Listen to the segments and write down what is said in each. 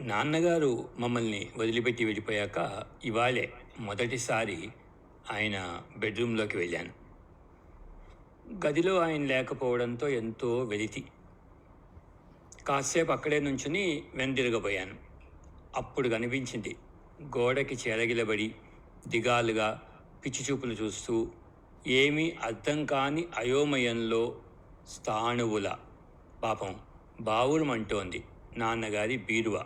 నాన్నగారు మమ్మల్ని వదిలిపెట్టి వెళ్ళిపోయాక ఇవాళే మొదటిసారి ఆయన బెడ్రూమ్లోకి వెళ్ళాను. గదిలో ఆయన లేకపోవడంతో ఎంతో వెలితి. కాసేపు అక్కడే నుంచుని వెనుదిరగబోయాను అప్పుడు కనిపించింది గోడకి చెరగిలబడి దిగాలుగా పిచ్చిచూపులు చూస్తూ ఏమీ అర్థం కాని అయోమయంలో స్థాణువుల పాపం బావురమంటోంది నాన్నగారి బీరువా.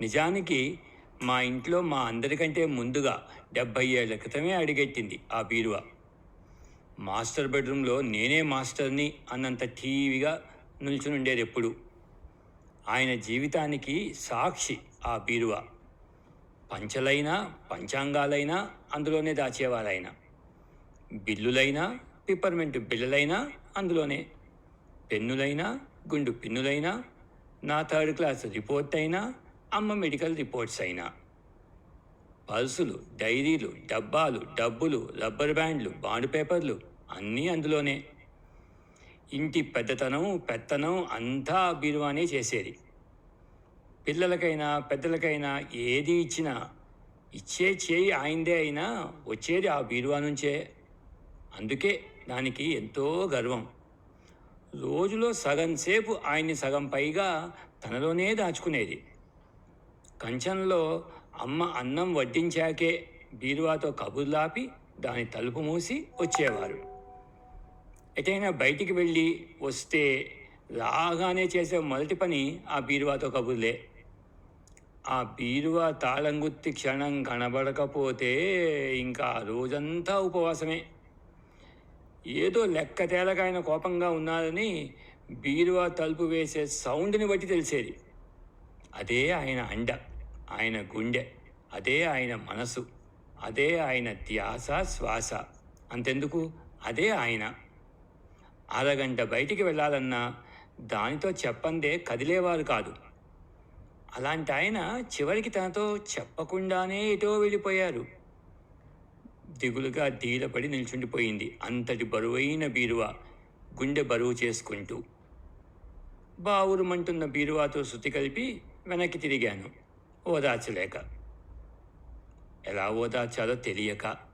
నిజానికి మా ఇంట్లో మా అందరికంటే ముందుగా డెబ్భై ఏళ్ళ క్రితమే అడిగెట్టింది ఆ బీరువా. మాస్టర్ బెడ్రూమ్లో నేనే మాస్టర్ని అన్నంత టీవీగా నిల్చుని ఉండేది ఎప్పుడు ఆయన జీవితానికి సాక్షి ఆ బీరువా. పంచలైనా పంచాంగాలైనా అందులోనే దాచేవారాయన. బిల్లులైనా పిప్పర్మెంట్ బిళ్ళలైనా అందులోనే. పెన్నులైనా గుండు పిన్నులైనా నా థర్డ్ క్లాస్ రిపోర్ట్ అయినా అమ్మ మెడికల్ రిపోర్ట్స్ అయినా. పల్సులు డైరీలు డబ్బాలు డబ్బులు రబ్బర్ బ్యాండ్లు బాండ్ పేపర్లు అన్నీ అందులోనే. ఇంటి పెద్దతనం పెత్తనం అంతా బీరువానే చేసేది. పిల్లలకైనా పెద్దలకైనా ఏది ఇచ్చినా ఇచ్చే చేయి ఆయిందే అయినా వచ్చేది ఆ బీరువా నుంచే. అందుకే దానికి ఎంతో గర్వం. రోజులో సగం సేపు ఆయన్ని సగం పైగా తనలోనే దాచుకునేది. కంచంలో అమ్మ అన్నం వడ్డించాకే బీరువాతో కబుర్లాపి దాని తలుపు మూసి వచ్చేవారు. ఎటైనా బయటికి వెళ్ళి వస్తే రాగానే చేసే మొదటి పని ఆ బీరువాతో కబుర్లే. ఆ బీరువా తాళంగుత్తి క్షణం కనబడకపోతే ఇంకా రోజంతా ఉపవాసమే. ఏదో లెక్క తేలకాయన కోపంగా ఉన్నారని బీరువా తలుపు వేసే సౌండ్ని బట్టి తెలిసేది. అదే ఆయన అండ ఆయన గుండె అదే ఆయన మనసు అదే ఆయన ధ్యాస శ్వాస. అంతెందుకు? అదే ఆయన. అరగంట బయటికి వెళ్ళాలన్నా దానితో చెప్పందే కదిలేవారు కాదు. అలాంటి ఆయన చివరికి తనతో చెప్పకుండానే ఎటో వెళ్ళిపోయారు. దిగులుగా దీలపడి నిల్చుండిపోయింది అంతటి బరువైన బీరువా గుండె బరువు చేసుకుంటూ. బావురుమంటున్న బీరువాతో శృతి కలిపి వెనక్కి తిరిగాను. ఓదార్చలేక. ఎలా ఓదార్చాలో తెలియక